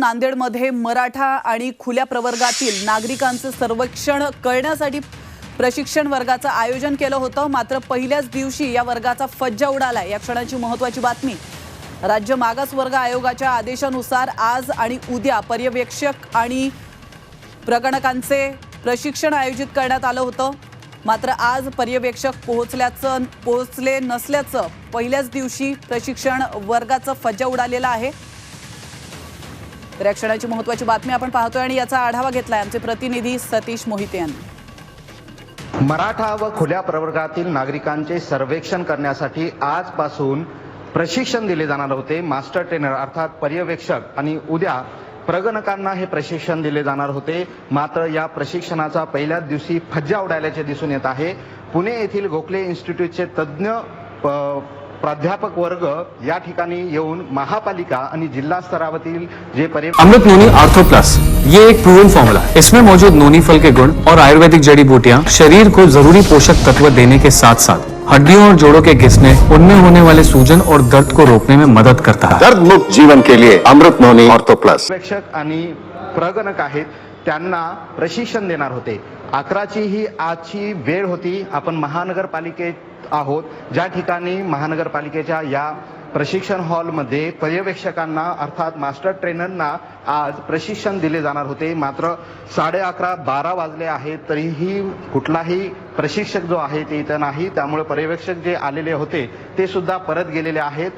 नांदेडमध्ये मराठा आणि खुल्या प्रवर्गातील नागरिकांचं सर्वेक्षण करण्यासाठी प्रशिक्षण वर्गाचं आयोजन केलं होतं. मात्र पहिल्याच दिवशी या वर्गाचा फज्जा उडाला या क्षणाची महत्वाची बातमी राज्य मागासवर्ग आयोगाच्या आदेशानुसार आज आणि उद्या पर्यवेक्षक आणि प्रगणकांचे प्रशिक्षण आयोजित करण्यात आलं होतं. मात्र आज पर्यवेक्षक पोहोचल्याचं पोहोचले नसल्याचं पहिल्याच दिवशी प्रशिक्षण वर्गाचं फज्जा उडालेला आहे. तर या क्षणाची महत्वाची बातमी आपण पाहतोय आणि याचा आढावा घेतलाय आमचे प्रतिनिधी सतीश मोहिते यांनी. मराठा व खुल्या प्रवर्गातील नागरिकांचे सर्वेक्षण करण्यासाठी आजपासून प्रशिक्षण दिले जाणार होते. मास्टर ट्रेनर अर्थात पर्यवेक्षक आणि उद्या प्रगणकांना हे प्रशिक्षण दिले जाणार होते. मात्र या प्रशिक्षणाचा पहिल्याच दिवशी फज्जा उडाल्याचे दिसून येत आहे. पुणे येथील गोखले इन्स्टिट्यूटचे तज्ज्ञ प- प्राध्यापक वर्ग या ठिकाणी येऊन महापालिका आणि जिल्हा स्तरावरील जे पर्य अमृत नोनी आर्थो प्लस ये एक प्रूवन फॉर्मूला है। इसमें मौजूद नोनी फल के गुण और आयुर्वेदिक जड़ी बूटियाँ शरीर को ज़रूरी पोषक तत्व देने के साथ साथ हड्डियों और जोड़ों के घिसने उनमें होने वाले सूजन और दर्द को रोकने में मदद करता है। दर्द मुक्त जीवन के लिए अमृत नोनी ऑर्थो प्लस पर्यवेक्षक आणि प्रगणक आहेत त्यांना प्रशिक्षण देणार होते. अकराची ही आजची वेळ होती. आपण महानगरपालिकेत आहोत. ज्या ठिकाणी महानगरपालिकेच्या या प्रशिक्षण हॉलमध्ये पर्यवेक्षकांना अर्थात मास्टर ट्रेनरना आज प्रशिक्षण दिले जाणार होते. मात्र साडे अकरा बारा वाजले आहेत तरीही कुठलाही प्रशिक्षक जो आहे ते इथं नाही. त्यामुळे पर्यवेक्षक जे आलेले होते ते सुद्धा परत गेलेले आहेत.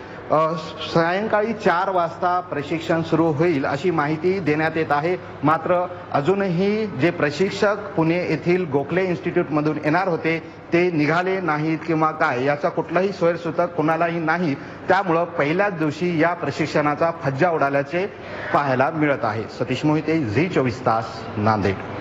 सायंकाळी चार वाजता प्रशिक्षण सुरू होईल अशी माहिती देण्यात येत आहे. मात्र अजूनही जे प्रशिक्षक पुणे येथील गोखले इन्स्टिट्यूटमधून येणार होते ते निघाले नाहीत किंवा काय याचा कुठलाही सोयरसूचक कुणालाही नाही. त्यामुळं पहिल्याच दिवशी या प्रशिक्षणाचा फज्जा उडाल्याचे पाहायला मिळत आहे. सतीश मोहिते झी चोवीस तास नांदेड.